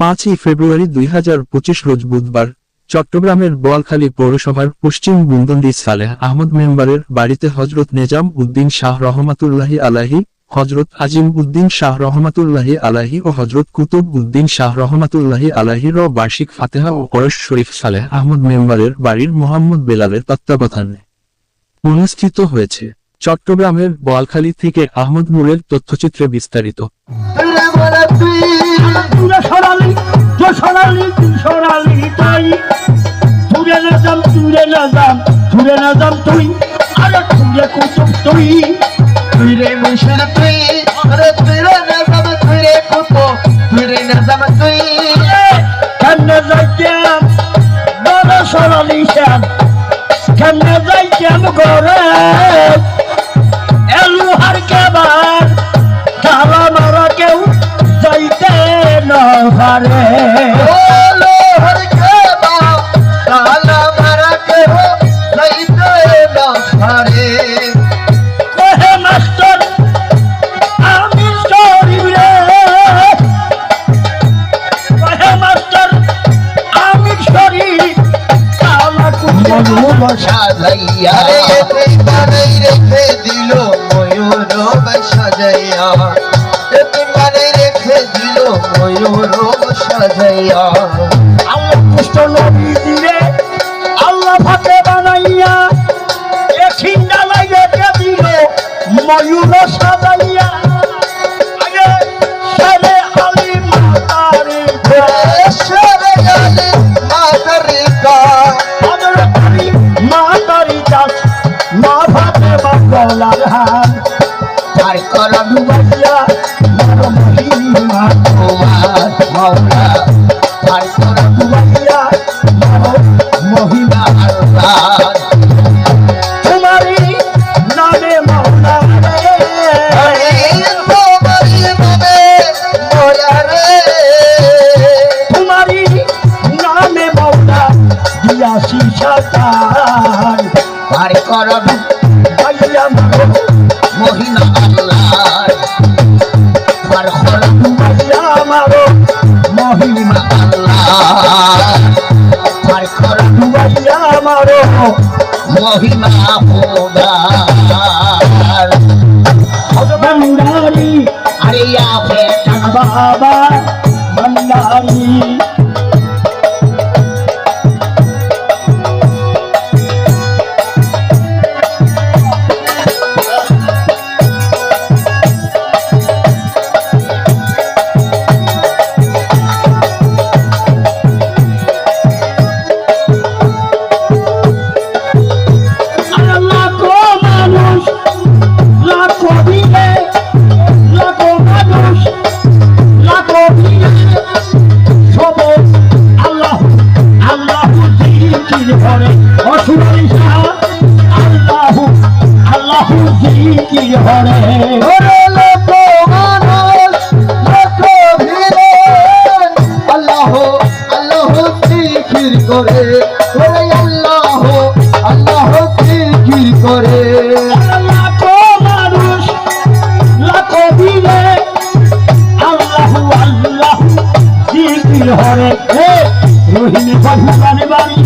পাঁচই ফেব্রুয়ারি দুই হাজার পঁচিশ রোজ বুধবার, চট্টগ্রামের বোয়ালখালী পৌরসভার পশ্চিম বুন্দন্দি সালেহ আহমদ মেম্বারের বাড়িতে হজরত নেজাম উদ্দিন শাহ রহমাতুল্লাহি আলাহি হজরত আজিম উদ্দিন শাহ রহমাতুল্লাহি আলাহি ও হজরত কুতুব উদ্দিন শাহ রহমাতুল্লাহি আলাহির বার্ষিক ফাতেহা ও কোরআশ শরীফ সালেহ আহমদ মেম্বারের বাড়ির মোহাম্মদ বেলালের তত্ত্বাবধানে অনুষ্ঠিত হয়েছে। চট্টগ্রামের বোয়ালখালী থেকে আহমদ নূরের তথ্যচিত্রে বিস্তারিত। তুলে তুই সরালি যে সরালি তুই সরালি তাই। তুলে না যাম তুলে না যাম তুলে না যাম তুই আরে তুলে কুতুব তুই। তুই রে মুশির তুই আরে তুই রে নজম তুই রে কুতো তুই রে নজম তুই। কেমনে যাইতাম? বড় সরালি শ্যাম। কেমনে যাইতাম ঘরে? কুমন সাজাইয়া বানাই রেখে দিল ময়ূর সাজাইয়া ময়ূর সাজাইয়া। আল্লাহ কৃষ্ণ নবী খাতায় পার করবি আইয়াম মহিনা আল্লাহ পার করবি আইয়াম মহিমা আল্লাহ পার করবি আইয়াম মহিমা আরে বাবা বন্দারি করে ওরে আল্লাহ আল্লাহ জিকির করে লাখো মানুষ লাখো দিলে বাড়ি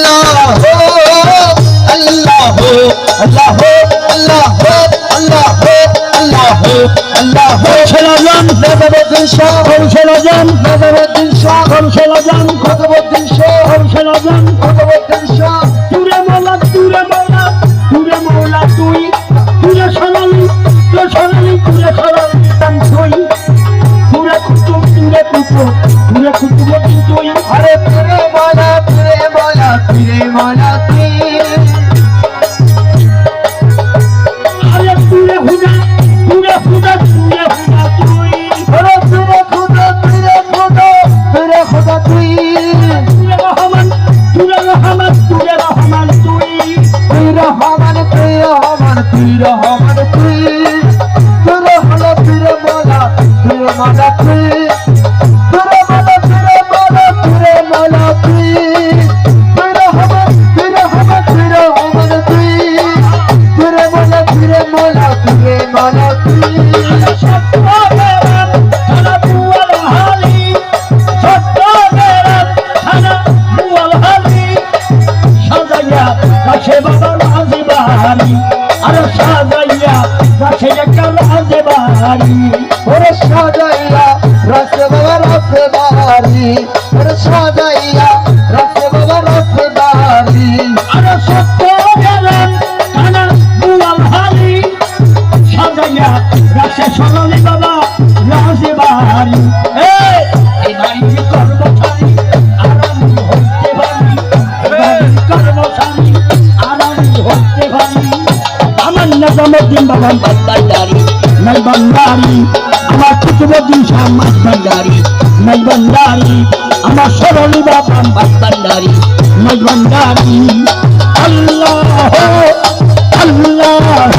আল্লাহ ষোলজন ভগবদ্দিন হরি ষোলজন ভগবদ্দিন হরি ষোলজন ভগবদ্দিন হরি ষোলজন ভগবদ্দিন তুরে মোলা তুরে মোলা তুই তুরে ষোল পীর হমান সাজাইয়া রাখে একটা রাজে বাড়ি। ওরে সাজাইয়া রাখে বাবা রাখে বাড়ি। সাজাইয়া রাখে নাজামুদ্দিন বাবা বান্দারি নাই বান্দারি, আমার কুতুবুদ্দিন শাহ মাস বান্দারি নাই বান্দারি আমার সরলি বাবা বান্দারি আল্লাহ আল্লাহ